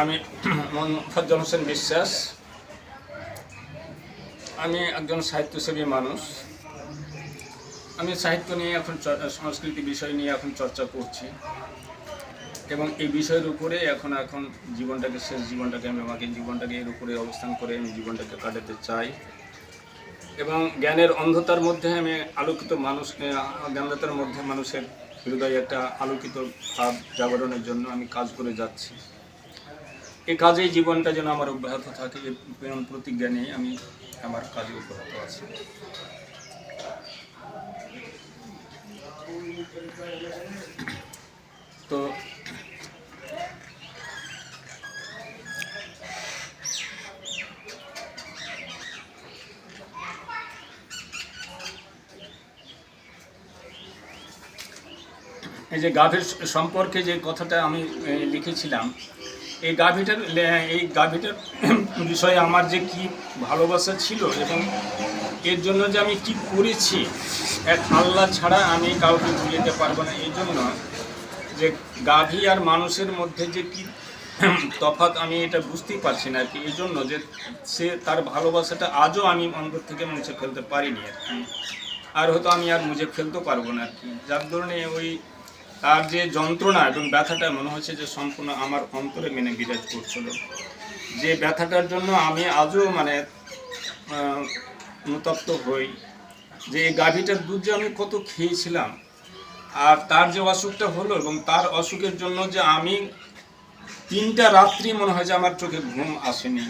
আমি মোহাম্মদ হোসেন বিশ্বাস। আমি একজন সাহিত্যসেবী মানুষ। আমি সাহিত্য নিয়ে এখন সংস্কৃতি বিষয় নিয়ে এখন চর্চা করছি। এবং এই বিষয়ের উপরে এখন এখন জীবনটাকে, শেষ জীবনটাকে আমি আমাকে জীবনটাকে এর উপরে অবস্থান করে আমি জীবনটাকে কাটাতে চাই। এবং জ্ঞানের অন্ধতার মধ্যে আমি আলোকিত মানুষ জ্ঞানদাতার মধ্যে মানুষের হৃদয়ে একটা আলোকিত ভাব জাগরণের জন্য আমি কাজ করে যাচ্ছি। এই কাজেই জীবনটা যেন আমার অব্যাহত থাকে প্রেম প্রতিজ্ঞা নিয়ে আমি আমার কাজে অব্যাহত আছি। তো এই যে গাভীর সম্পর্কে যে কথাটা আমি লিখেছিলাম এই গাভীটার এই গাভীটার বিষয়ে আমার যে কি ভালোবাসা ছিল এবং এর জন্য যে আমি কি করেছি এক আল্লাহ ছাড়া আমি কাউকে বুঝতে পারব না। এই জন্য যে গাভী আর মানুষের মধ্যে যে কি তফাৎ আমি এটা বুঝতেই পারছি না আর কি। এই জন্য যে সে তার ভালোবাসাটা আজও আমি অন্তর থেকে মুছে ফেলতে পারিনি আর কি। আর হয়তো আমি আর মুছে ফেলতেও পারব না আর কি। যার ধরনে ওই তার যে যন্ত্রণা এবং ব্যথাটা মনে হচ্ছে যে সম্পূর্ণ আমার অন্তরে মেনে বিরাজ করছিল। যে ব্যথাটার জন্য আমি আজও মানে অনুতপ্ত হই। যে এই গাভীটার দুধ যে আমি কত খেয়েছিলাম, আর তার যে অসুখটা হলো এবং তার অসুখের জন্য যে আমি তিনটা রাত্রি মনে হয় যে আমার চোখে ঘুম আসেনি।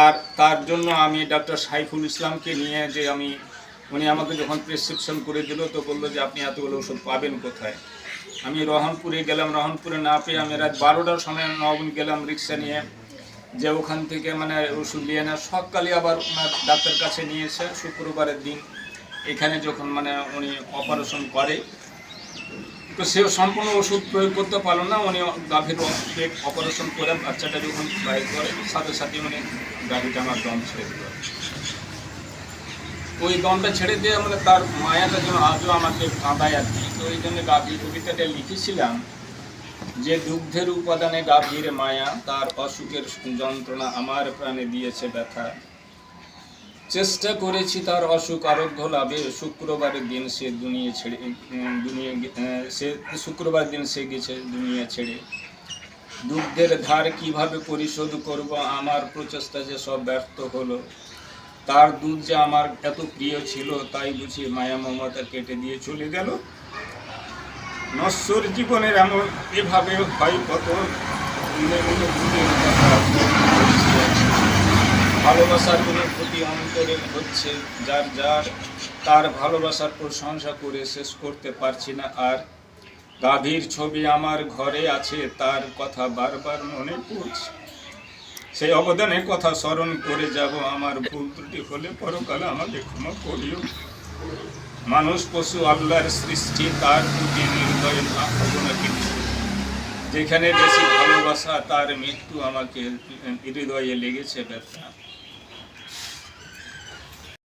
আর তার জন্য আমি ডাক্তার সাইফুল ইসলামকে নিয়ে যে আমি উনি আমাকে যখন প্রেসক্রিপশন করে দিল তো বলল যে, আপনি এতগুলো ওষুধ পাবেন কোথায়? আমি রহনপুরে গেলাম, রহনপুরে না পেয়ে আমি রাত বারোটার সময় নবন গেলাম রিক্সা নিয়ে, যে ওখান থেকে মানে ওষুধ নিয়ে না সকালে আবার ওনার ডাক্তার কাছে নিয়ে এসে শুক্রবারের দিন এখানে যখন মানে উনি অপারেশন করে, তো সে সম্পূর্ণ ওষুধ প্রয়োগ করতে পারল না। উনি গাভীর অপারেশন করে বাচ্চাটা যখন বাইর করে, সাথে সাথে উনি গাভীটা আমার দম ছেড়ে দিল। ওই দমটা ছেড়ে দিয়ে মানে তার মায়াটা যেন আজও আমাকে কাঁদায় আর কি। তো ওই জন্য গাভীর কবিতাটা লিখেছিলাম যে, দুগ্ধের উপাদানে গাভীর মায়া, তার অসুখের যন্ত্রণা আমার প্রাণে দিয়েছে ব্যথা। চেষ্টা করেছি তার অসুখ, আরোগ্য লাভে। শুক্রবারের দিন সে দুনিয়া ছেড়ে দুনিয়া সে শুক্রবার দিন সে গেছে দুনিয়া ছেড়ে। দুগ্ধের ধার কীভাবে পরিশোধ করব? আমার প্রচেষ্টা যে সব ব্যর্থ হলো। তার দুধ যে আমার এত প্রিয় ছিল, তাই বুঝি মায়া মমতা কেটে দিয়ে চলে গেল। নশ্বর জীবনের এমন এভাবে হয় কত? ভালোবাসার কোনো ক্ষতি অন্তরে হচ্ছে, যার যার তার ভালোবাসার প্রশংসা করে শেষ করতে পারছি না। আর গাভীর ছবি আমার ঘরে আছে, তার কথা বারবার মনে পড়ছে। সেই অবদানের কথা স্মরণ করে যাব। আমার ভুল ত্রুটি হলে পরকালে আমাকে ক্ষমা করিও। মানুষ, পশু, আল্লাহর সৃষ্টি, তার প্রতি নির্দয় কিন্তু যেখানে বেশি ভালোবাসা, তার মৃত্যু আমাকে হৃদয়ে লেগেছে ব্যথা।